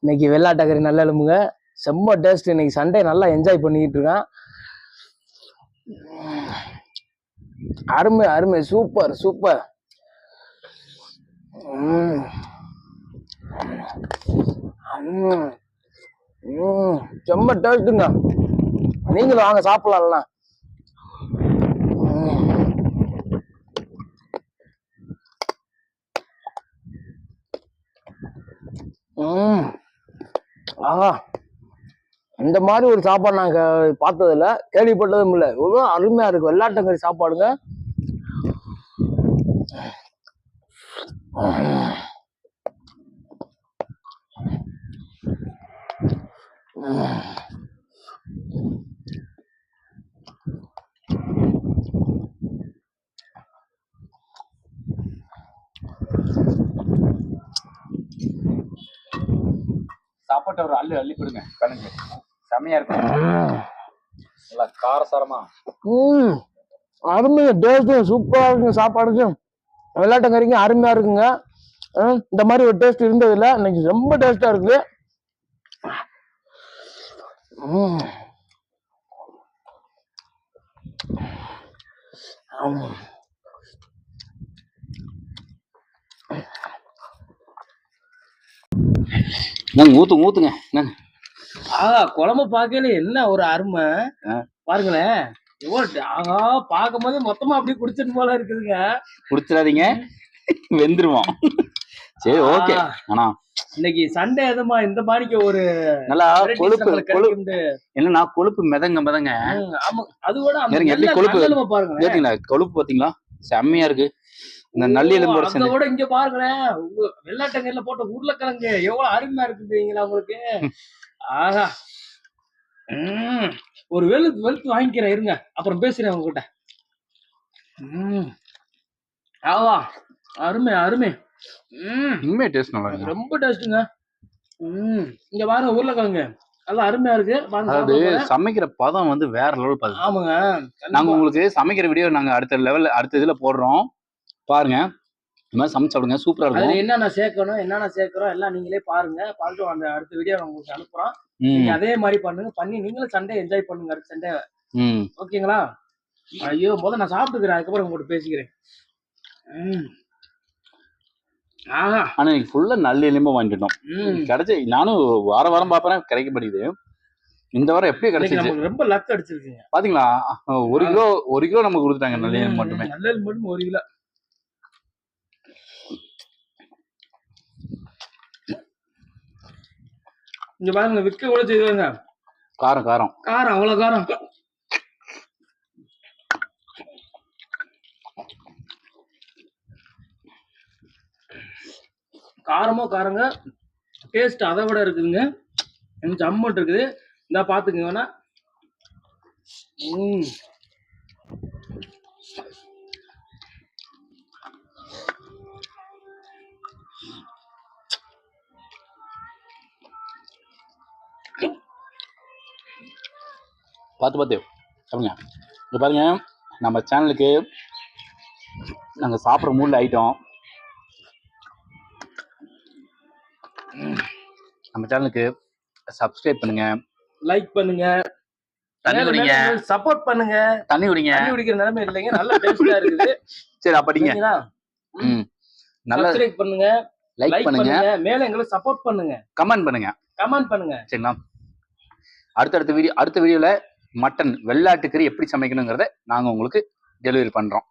இன்னைக்கு வெள்ளாட்டக்கறி நல்ல எலும்புங்க செம்ம டேஸ்ட் இன்னைக்கு சண்டே நல்லா என்ஜாய் பண்ணிக்கிட்டு இருக்கேன். அருமை அருமை சூப்பர் சூப்பர் ம். செம்ம டேஸ்ட்டுங்க நீங்களும் வாங்க சாப்பிடலாம்லாம் ஆஹா. இந்த மாதிரி ஒரு சாப்பாடு நாங்கள் பார்த்ததில்ல. கேள்விப்பட்டதும் இல்லை. இவ்வளோ அருமையாக இருக்கும் வெள்ளாட்டங்கறி சாப்பாடுங்க. சாப்பாட்டை ஒரு அள்ளி அள்ளி கொடுங்க கணக்கு. செமையா இருக்கும். நல்லா காரசாரமா. ம். அருமைங்க டேஸ்ட்டும் சூப்பராக இருக்குங்க சாப்பாடுக்கு வெள்ளாட்டங்கறிங்க அருமையா இருக்குங்க. இந்த மாதிரி ஒரு டேஸ்ட் இருந்ததில்ல. இன்னைக்கு ரொம்ப டேஸ்டா இருக்குது. ம். ஆமா. நாங்க ஊத்துங்க ஊத்துங்க. என்னங்க ஆஹா குழம்பு பார்க்கல என்ன ஒரு அருமை. பாருங்களேன். ஆஹா பார்க்கும் போது மொத்தமா அப்படியே குடிச்சிட்டு போல இருக்குதுங்க. குடிச்சிடாதீங்க. வெந்துருவோம். சரி ஓகே. ஆனா இன்னைக்கு சண்டே எதுமா? இந்த மாதிரிக்கு ஒரு நல்லா கொழுப்பு கொழுப்பு. என்னன்னா கொழுப்பு மிதங்க மிதங்க. ஆமா. அது நல்ல கொழுப்பு? கேட்டீங்களா? கொழுப்பு பாத்தீங்களா செம்மையா இருக்கு. இந்த நல்லி எலும்போட அதை சேர்ந்து. விட இங்க பாருங்களேன் வெள்ளாட்டங்கல்ல போட்ட உருளைக்கிழங்கு எவ்வளவு அருமையா இருக்குதுங்களா உங்களுக்கு? ஆஹா. ஒரு வெளுத்து வெளுத்து வாங்கிக்கிறேன் இருங்க. அப்புறம் பேசுறேன் உங்ககிட்ட. உம் ஆவா. அருமை அருமை. உம் உண்மையா டேஸ்ட் நல்லா இருக்கு ரொம்ப டேஸ்ட்டுங்க உம் இங்க பாருங்க உருளைக்கிழங்கு. நல்லா அருமையா இருக்கு. அதாவது. சமைக்கிற பதம் வந்து வேற லெவல் பதம் ஆமாங்க நாங்க. உங்களுக்கு சமைக்கிற வீடியோ நாங்க அடுத்த லெவல் அடுத்த இதுல போடுறோம். பாருங்க. இந்த மாதிரி சமைச்சு சாப்பிடுங்க. சூப்பரா இருக்கும். என்னென்ன சேர்க்கணும் என்னென்ன சேர்க்கிறோம் எல்லாம் நீங்களே பாருங்க. பார்த்துட்டு அந்த அடுத்த வீடியோ நான் உங்களுக்கு அனுப்புறோம். நீங்க அதே மாதிரி பண்ணுங்க. பண்ணி நீங்களும் சண்டே என்ஜாய் பண்ணுங்க அடுத்த சண்டே. ஓகேங்களா? ஐயோ முதல்ல நான் சாப்பிட்டுக்கிறேன். அதுக்கப்புறம் உங்கள்கிட்ட பேசிக்கிறேன். ஆனா இன்னைக்கு ஃபுல்லா நல்ல எலும்பு வாங்கிட்டோம். கிடைச்சு நானும் வார வாரம் பாப்பறேன் கிடைக்க மாட்டேங்குது இந்த வாரம் எப்படி நமக்கு ரொம்ப லக் அடிச்சிருக்குங்க. பாத்தீங்களா? ஒரு கிலோ ஒரு கிலோ நமக்கு கொடுத்துட்டாங்க. நல்ல மட்டுமே. நல்ல மட்டும் ஒரு கிலோ. இங்க பாருங்க விற்க கூட செய்வாங்க காரம் காரம். காரம் அவ்வளவு காரம். காரமோ காரங்க டேஸ்ட் அதை விட இருக்குதுங்க. ஜம்மன் இருக்குது. இந்த பாத்துக்கங்க வேணா. ம். பார்த்து பார்த்து சாப்பிடுங்க இங்க பாருங்க நம்ம சேனலுக்கு நாங்க சாப்பிட்ற மூடில் ஐட்டம் நம்ம சேனலுக்கு சப்ஸ்கிரைப் பண்ணுங்க. லைக் பண்ணுங்க. தண்ணி குடிங்க. சப்போர்ட் பண்ணுங்க. தண்ணி குடிங்க. தண்ணி குடிக்கிற நிலைமை இல்லைங்க. நல்ல டேஸ்டா இருக்குது. சரி அப்படிங்க நல்ல சப்ஸ்கிரைப் பண்ணுங்க. லைக் பண்ணுங்க. மேல எங்களுக்கு சப்போர்ட் பண்ணுங்க. கமெண்ட் பண்ணுங்க. கமெண்ட் பண்ணுங்க. சரிங்களா? அடுத்தடுத்த வீடியோ அடுத்த வீடியோல மட்டன் வெள்ளாட்டுக்கறி எப்படி சமைக்கணுங்கிறத நாங்கள் உங்களுக்கு டெலிவரி பண்ணுறோம்